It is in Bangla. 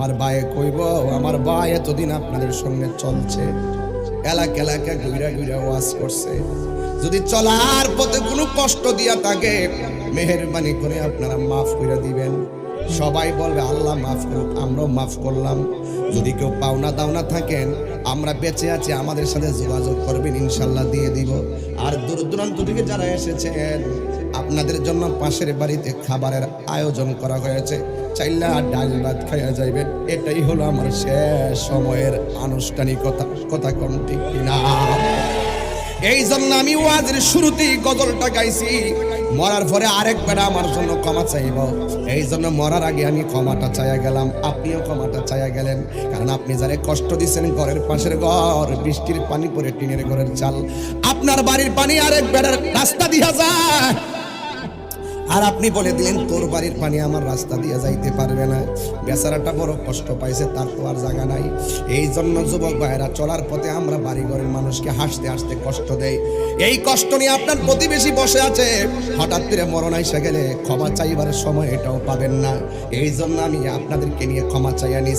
আমার বায়ে কইব, আমার ভাই এতদিন আপনাদের সঙ্গে চলছে। এলাকা এলাকা ঘুরা ঘুরা ওয়াজ করছে। যদি চলার পথে কোনো কষ্ট দিয়া থাকে, মেহরবানি করে আপনারা মাফ করে দিবেন। সবাই বলবে, আল্লাহ মাফ করুক, আমরাও মাফ করলাম। যদি কেউ পাওনা দাওনা থাকেন আমরা বেঁচে আছি, আমাদের সাথে যোগাযোগ করবেন, ইনশাল্লাহ দিয়ে দিব। আর দূর দূরান্ত থেকে যারা এসেছেন, আপনাদের জন্য পাশের বাড়িতে খাবারের আয়োজন করা হয়েছে। চাইলে আর ডাল ভাত খাইয়া যাইবে এটাই হলো আমার শেষ সময়ের আনুষ্ঠানিকতা। কথা কম ঠিক কিনা? এই জন্য আমি ওয়াজের শুরুতেই গজলটা গাইছি। মরার পরে আরেক বেড়া আমার জন্য ক্ষমা চাইব। এই জন্য মরার আগে আমি ক্ষমাটা চাইয়া গেলাম। আপনিও ক্ষমাটা চাইয়া গেলেন। কারণ আপনি যারে কষ্ট দিচ্ছেন ঘরের পাশের ঘর, বৃষ্টির পানি পরে টিনের ঘরের চাল। আপনার বাড়ির পানি আরেক বেড়ার রাস্তা দিয়া যায়। আর আপনি বলে দিলেন, তোর বাড়ির পানি আমার রাস্তা দিয়ে যাইতে পারবে না। বেচারাটা বড় কষ্ট পাইছে, তার তো আর জায়গা নাই। এই জন্য যুবক ভাইয়েরা, চলার পথে আমরা বাড়ি ঘরের মানুষকে হাসতে হাসতে কষ্ট দেই। এই কষ্ট নিয়ে আপনার প্রতিবেশী বসে আছে। হঠাৎ করে মরণ এসে গেলে ক্ষমা চাইবার সময় এটাও পাবেন না। এই জন্য আমি আপনাদেরকে নিয়ে ক্ষমা চাইয়া নিয়েছি